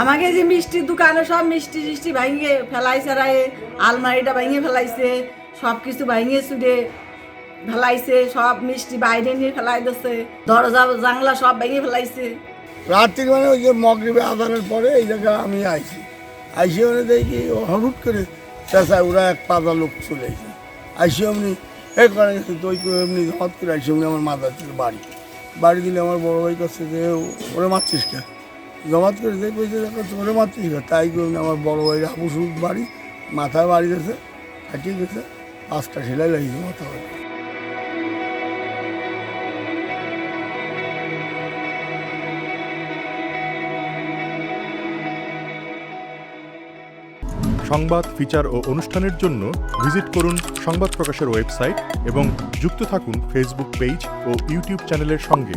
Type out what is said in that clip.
আমাকে যে মিষ্টির দোকানে সব মিষ্টি টিষ্টি ভাঙিয়ে ফেলাইছে রায়ে আলমারিটা ভাঙিয়ে ফেলাইছে সব কিছু ভাঙিয়ে চুড়ে ফেলাইছে, সব মিষ্টি বাইরে নিয়ে ফেলাই দিচ্ছে দরজা, জানলা সব ভেঙে ফেলাইছে। রাত্রি মানে ওই যে মগরিবে আদানের পরে এই জায়গায় আমি আইছি। আইসি মানে দেখি হঠাৎ করে চেঁচায় ওরা এক পাতা লোক চলে এসে। আইসি এমনি এই করে তুই করে এমনি হঠাৎ করে আইসি এমনি আমার মাথার ছিল বাড়ি। বাড়ি দিলে আমার বড় ভাই কাছে যে ওরে মারছিস কে? জমাত করে দেখবে যে মারছিস কে তাই করে এমনি আমার বড় ভাই আবু বাড়ি মাথায় বাড়ি গেছে ফাটিয়ে গেছে, পাঁচটা সেলাই লাগিয়েছে মাথা বাড়ি। সংবাদ, ফিচার ও অনুষ্ঠানের জন্য ভিজিট করুন সংবাদ প্রকাশের ওয়েবসাইট এবং যুক্ত থাকুন ফেসবুক পেজ ও ইউটিউব চ্যানেলের সঙ্গে।